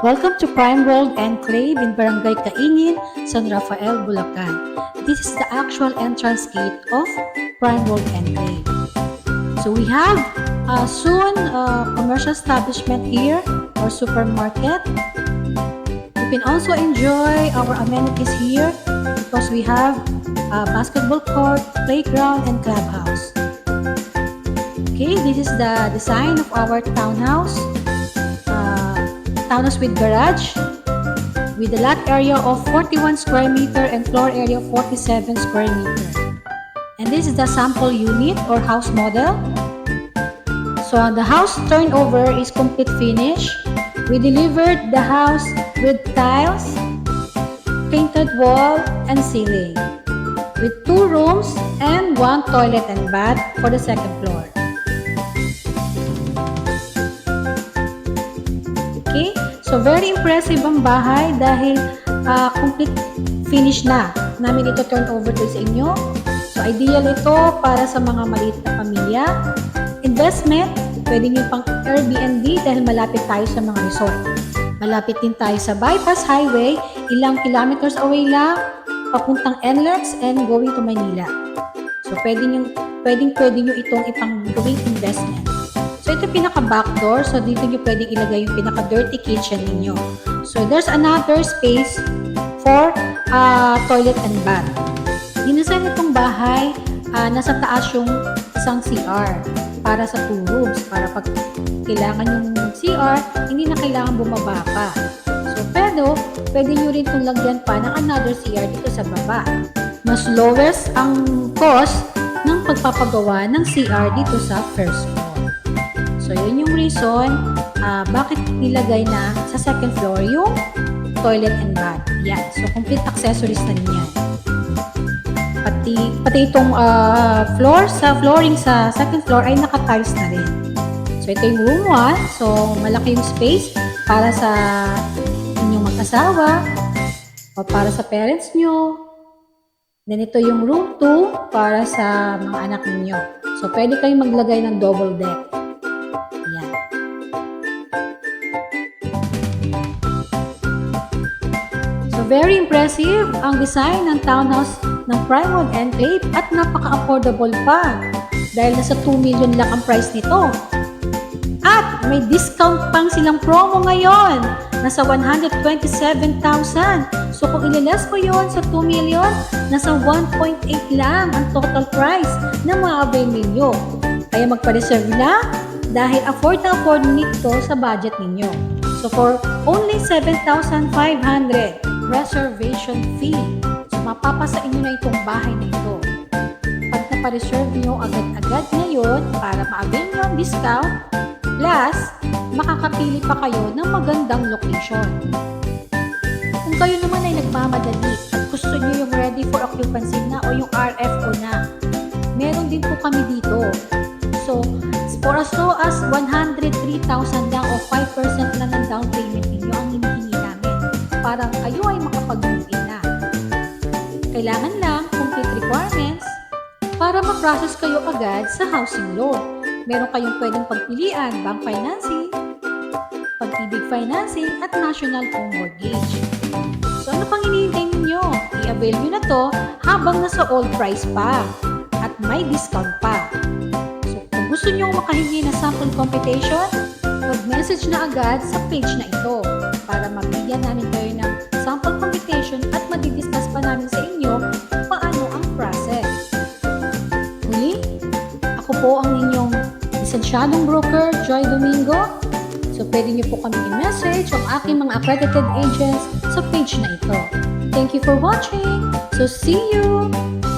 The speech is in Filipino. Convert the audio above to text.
Welcome to Prime World Enclave in Barangay Kaingin, San Rafael, Bulacan. This is the actual entrance gate of Prime World Enclave. So we have uh, soon a commercial establishment here or supermarket. You can also enjoy our amenities here because we have a basketball court, playground, and clubhouse. Okay, this is the design of our townhouse. Townhouse with garage with a lot area of 41 square meter and floor area of 47 square meter. And this is the sample unit or house model. So the house turnover is complete finish. We delivered the house with tiles, painted wall, and ceiling. With two rooms and one toilet and bath for the second floor. So, very impressive ang bahay dahil ah, complete finish na. Namin ito turn over to sa inyo. So, ideal ito para sa mga maliit na pamilya. Investment, pwede nyo pang Airbnb dahil malapit tayo sa mga resort. Malapit din tayo sa bypass highway, ilang kilometers away lang, papuntang NLEX and going to Manila. So, pwede nyo, pwedeng pwede nyo itong ipang gawing investment. So, ito pinaka backdoor. So, dito nyo pwedeng ilagay yung pinaka dirty kitchen ninyo. So, there's another space for uh, toilet and bath. Dinisign itong bahay, ah, nasa taas yung isang CR para sa two rooms. Para pag kailangan yung CR, hindi na kailangan bumaba pa. So, pero, pwede nyo rin itong lagyan pa ng another CR dito sa baba. Mas lowest ang cost ng pagpapagawa ng CR dito sa first floor. So, yun yung reason ah, bakit nilagay na sa second floor yung toilet and bath. Yan. So, complete accessories na rin yan. Pati, pati itong ah, floor, sa flooring sa second floor ay naka-tiles na rin. So, ito yung room 1. So, malaki yung space para sa inyong mag-asawa o para sa parents nyo. Then, ito yung room 2 para sa mga anak ninyo. So, pwede kayong maglagay ng double deck. Very impressive ang design ng townhouse ng Primewood Enclave at napaka-affordable pa dahil nasa 2 million lang ang price nito. At may discount pang silang promo ngayon. Nasa 127,000. So kung ililas mo yon sa 2 million, nasa 1.8 lang ang total price na ma-avail ninyo. Kaya magpa-reserve na dahil afford na afford nito sa budget ninyo. So for only 7,500 reservation fee. So mapapasa inyo na itong bahay na ito. Pag napareserve nyo agad-agad ngayon para ma-avail nyo ang discount, plus makakapili pa kayo ng magandang location. Kung kayo naman ay nagmamadali at gusto nyo yung ready for occupancy na o yung RFO na, meron din po kami dito. So, for as low as 103,000 lang o 5% lang ng down payment ninyo ang hinihingi para kayo ay makapag-move na. Kailangan lang complete requirements para ma-process kayo agad sa housing loan. Meron kayong pwedeng pagpilian, bank financing, pag-ibig financing, at national home mortgage. So ano pang hinihintay ninyo? I-avail nyo na to habang nasa old price pa at may discount pa. So kung gusto nyo makahingi ng sample computation, mag-message na agad sa page na ito para mabigyan namin kayo ng sample computation at madidiscuss pa namin sa inyo paano ang process. Muli, ako po ang inyong lisensyadong broker, Joy Domingo. So, pwede niyo po kami i-message ang aking mga accredited agents sa page na ito. Thank you for watching. So, see you!